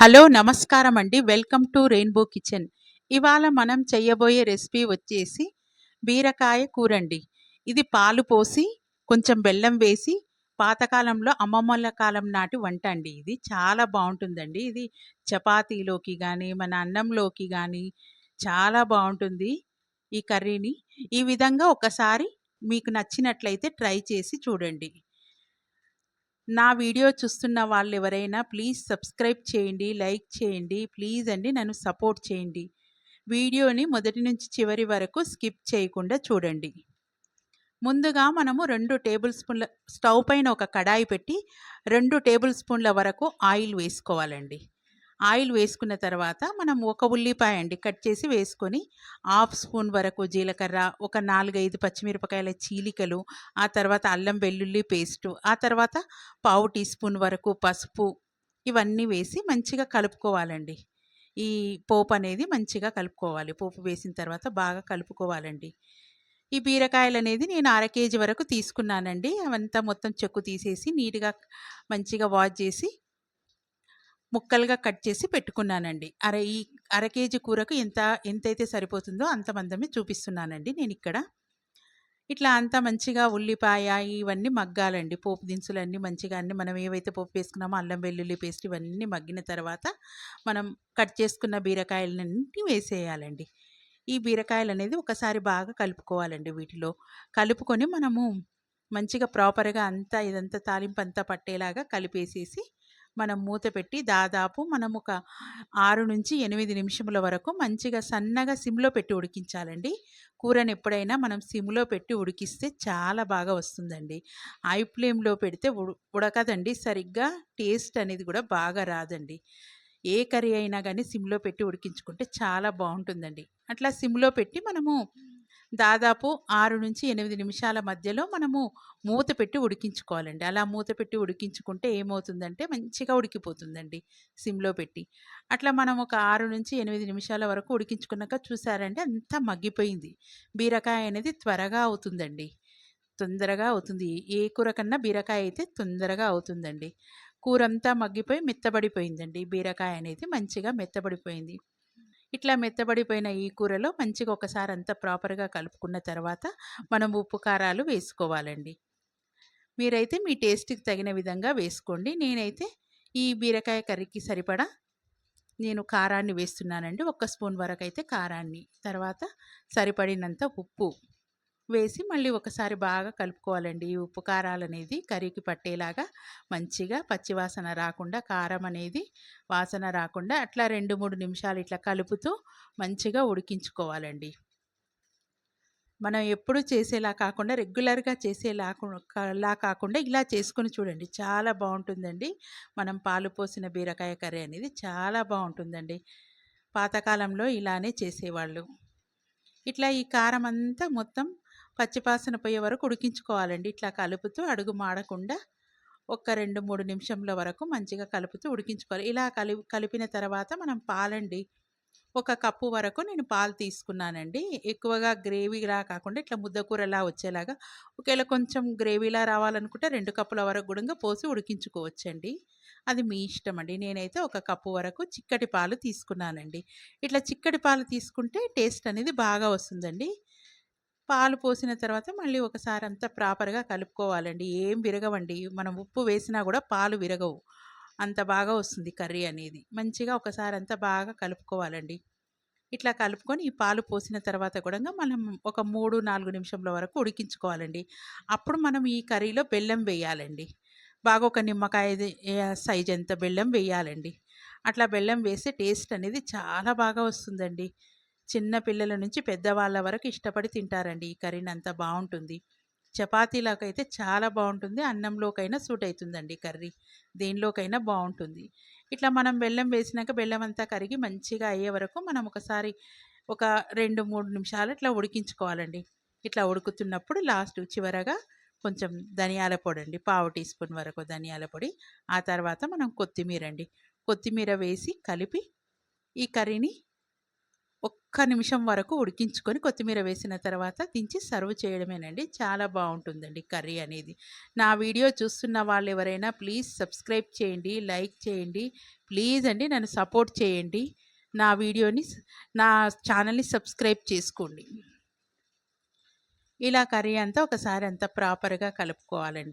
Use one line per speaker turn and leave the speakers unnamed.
Hello నమస్కారం అండి. Welcome to rainbow kitchen. ఇవాళ మనం చేయబోయే రెసిపీ వచ్చేసి బీరకాయ కూర అండి ఇది పాలు పోసి కొంచెం బెల్లం వేసి పాతకాలంలో అమ్మమ్మల కాలం నాటి వంట అండి ఇది. చాలా బాగుంటుందండి. ఇది చపాతీలోకి కానీ మన అన్నంలోకి కానీ చాలా బాగుంటుంది ఈ కర్రీని. ఈ విధంగా ఒకసారి మీకు నచ్చినట్లయితే ట్రై చేసి చూడండి. నా వీడియో చూస్తున్న వాళ్ళు ఎవరైనా ప్లీజ్ సబ్స్క్రైబ్ చేయండి లైక్ చేయండి ప్లీజ్ అండి నన్ను సపోర్ట్ చేయండి. వీడియోని మొదటి నుంచి చివరి వరకు స్కిప్ చేయకుండా చూడండి. ముందుగా మనము రెండు టేబుల్ స్పూన్ల స్టవ్ పైన ఒక కడాయి పెట్టి రెండు టేబుల్ స్పూన్ల వరకు ఆయిల్ వేసుకోవాలండి. ఆయిల్ వేసుకున్న తర్వాత మనం ఒక ఉల్లిపాయ అండి కట్ చేసి వేసుకొని హాఫ్ స్పూన్ వరకు జీలకర్ర ఒక నాలుగైదు పచ్చిమిరపకాయల చీలికలు ఆ తర్వాత అల్లం వెల్లుల్లి పేస్టు ఆ తర్వాత పావు టీ స్పూన్ వరకు పసుపు ఇవన్నీ వేసి మంచిగా కలుపుకోవాలండి. ఈ పోపు అనేది మంచిగా కలుపుకోవాలి. పోపు వేసిన తర్వాత బాగా కలుపుకోవాలండి. ఈ బీరకాయలు అనేది నేను అర కేజీ వరకు తీసుకున్నానండి. అవంతా మొత్తం చెక్కు తీసేసి నీట్గా మంచిగా వాష్ చేసి ముక్కలుగా కట్ చేసి పెట్టుకున్నానండి. అర ఈ అర కేజీ కూరకు ఎంత ఎంతైతే సరిపోతుందో అంత మందమే చూపిస్తున్నానండి నేను ఇక్కడ ఇట్లా అంతా మంచిగా ఉల్లిపాయ ఇవన్నీ మగ్గాలండి. పోపు దినుసులన్నీ మంచిగా అన్ని మనం ఏవైతే పోపు వేసుకున్నామో అల్లం వెల్లుల్లి పేస్ట్ ఇవన్నీ మగ్గిన తర్వాత మనం కట్ చేసుకున్న బీరకాయలన్నీ వేసేయాలండి. ఈ బీరకాయలు అనేది ఒకసారి బాగా కలుపుకోవాలండి వీటిలో. కలుపుకొని మనము మంచిగా ప్రాపర్గా అంతా ఇదంతా తాలింపు అంతా పట్టేలాగా కలిపేసేసి మనం మూత పెట్టి దాదాపు మనం ఒక ఆరు నుంచి ఎనిమిది నిమిషముల వరకు మంచిగా సన్నగా సిమ్లో పెట్టి ఉడికించాలండి. కూరని ఎప్పుడైనా మనం సిమ్లో పెట్టి ఉడికిస్తే చాలా బాగా వస్తుందండి. ఐ ఫ్లేమ్లో పెడితే ఉడు ఉడకదండి సరిగ్గా టేస్ట్ అనేది కూడా బాగా రాదండి. ఏ కర్రీ అయినా కానీ సిమ్లో పెట్టి ఉడికించుకుంటే చాలా బాగుంటుందండి. అట్లా సిమ్లో పెట్టి మనము దాదాపు ఆరు నుంచి ఎనిమిది నిమిషాల మధ్యలో మనము మూత పెట్టి ఉడికించుకోవాలండి. అలా మూత పెట్టి ఉడికించుకుంటే ఏమవుతుందంటే మంచిగా ఉడికిపోతుందండి సిమ్లో పెట్టి. అట్లా మనం ఒక ఆరు నుంచి ఎనిమిది నిమిషాల వరకు ఉడికించుకున్నాక చూసారంటే అంతా మగ్గిపోయింది. బీరకాయ అనేది త్వరగా అవుతుందండి. తొందరగా అవుతుంది. ఏ కూర కన్నా బీరకాయ అయితే తొందరగా అవుతుందండి. కూర అంతా మగ్గిపోయి మెత్తబడిపోయిందండి. బీరకాయ అనేది మంచిగా మెత్తబడిపోయింది. ఇట్లా మెత్తబడిపోయిన ఈ కూరలో మంచిగా ఒకసారి అంతా ప్రాపర్గా కలుపుకున్న తర్వాత మనం ఉప్పు కారాలు వేసుకోవాలండి. మీరైతే మీ టేస్ట్కి తగిన విధంగా వేసుకోండి. నేనైతే ఈ బీరకాయ కర్రీకి సరిపడా నేను కారాన్ని వేస్తున్నానండి. ఒక్క స్పూన్ వరకు అయితే కారాన్ని. తర్వాత సరిపడినంత ఉప్పు వేసి మళ్ళీ ఒకసారి బాగా కలుపుకోవాలండి. ఈ ఉప్పు కారాలు అనేది కర్రీకి పట్టేలాగా మంచిగా పచ్చివాసన రాకుండా కారం అనేది వాసన రాకుండా అట్లా రెండు మూడు నిమిషాలు ఇట్లా కలుపుతూ మంచిగా ఉడికించుకోవాలండి. మనం ఎప్పుడు చేసేలా కాకుండా రెగ్యులర్గా చేసేలా కాకుండా ఇలా చేసుకొని చూడండి. చాలా బాగుంటుందండి. మనం పాలు పోసిన బీరకాయ కర్రీ అనేది చాలా బాగుంటుందండి. పాతకాలంలో ఇలానే చేసేవాళ్ళు. ఇట్లా ఈ కారం అంతా మొత్తం పచ్చిపాసన పోయే వరకు ఉడికించుకోవాలండి. ఇట్లా కలుపుతూ అడుగు మాడకుండా ఒక రెండు మూడు నిమిషంల వరకు మంచిగా కలుపుతూ ఉడికించుకోవాలి. ఇలా కలి కలిపిన తర్వాత మనం పాలండి. ఒక కప్పు వరకు నేను పాలు తీసుకున్నానండి. ఎక్కువగా గ్రేవీలా కాకుండా ఇట్లా ముద్దకూరలా వచ్చేలాగా ఒకవేళ కొంచెం గ్రేవీలా రావాలనుకుంటే రెండు కప్పుల వరకు కూడా పోసి ఉడికించుకోవచ్చండి. అది మీ ఇష్టం అండి నేనైతే ఒక కప్పు వరకు చిక్కటి పాలు తీసుకున్నానండి. ఇట్లా చిక్కటి పాలు తీసుకుంటే టేస్ట్ అనేది బాగా వస్తుందండి. పాలు పోసిన తర్వాత మళ్ళీ ఒకసారి అంతా ప్రాపర్గా కలుపుకోవాలండి. ఏం విరగవండి. మనం ఉప్పు వేసినా కూడా పాలు విరగవు. అంత బాగా వస్తుంది కర్రీ అనేది. మంచిగా ఒకసారి అంతా బాగా కలుపుకోవాలండి. ఇట్లా కలుపుకొని ఈ పాలు పోసిన తర్వాత కూడా మనం ఒక మూడు నాలుగు నిమిషంల వరకు ఉడికించుకోవాలండి. అప్పుడు మనం ఈ కర్రీలో బెల్లం వేయాలండి. బాగా ఒక నిమ్మకాయ సైజ్ ఎంత బెల్లం వేయాలండి. అట్లా బెల్లం వేస్తే టేస్ట్ అనేది చాలా బాగా వస్తుందండి. చిన్న పిల్లల నుంచి పెద్దవాళ్ళ వరకు ఇష్టపడి తింటారండి. ఈ కర్రీని అంత బాగుంటుంది చపాతీలోకైతే చాలా బాగుంటుంది అన్నంలోకైనా సూట్ అవుతుందండి కర్రీ. దేనిలోకైనా బాగుంటుంది ఇట్లా మనం బెల్లం వేసినాక బెల్లం అంతా కరిగి మంచిగా అయ్యే వరకు మనం ఒకసారి ఒక రెండు మూడు నిమిషాలు ఇట్లా ఉడికించుకోవాలండి. ఇట్లా ఉడుకుతున్నప్పుడు లాస్ట్ చివరగా కొంచెం ధనియాల పొడి అండి పావు టీ స్పూన్ వరకు ధనియాల పొడి. ఆ తర్వాత మనం కొత్తిమీర అండి కొత్తిమీర వేసి కలిపి ఈ కర్రీని ఒక్క నిమిషం వరకు ఉడికించుకొని కొత్తిమీర వేసిన తర్వాత దించి సర్వ్ చేయడమేనండి. చాలా బాగుంటుందండి కర్రీ అనేది. నా వీడియో చూస్తున్న వాళ్ళు ఎవరైనా ప్లీజ్ సబ్స్క్రైబ్ చేయండి లైక్ చేయండి ప్లీజ్ అండి నన్ను సపోర్ట్ చేయండి. నా వీడియోని నా ఛానల్ని సబ్స్క్రైబ్ చేసుకోండి. ఇలా కర్రీ అంతా ఒకసారి అంతా ప్రాపర్గా కలుపుకోవాలండి.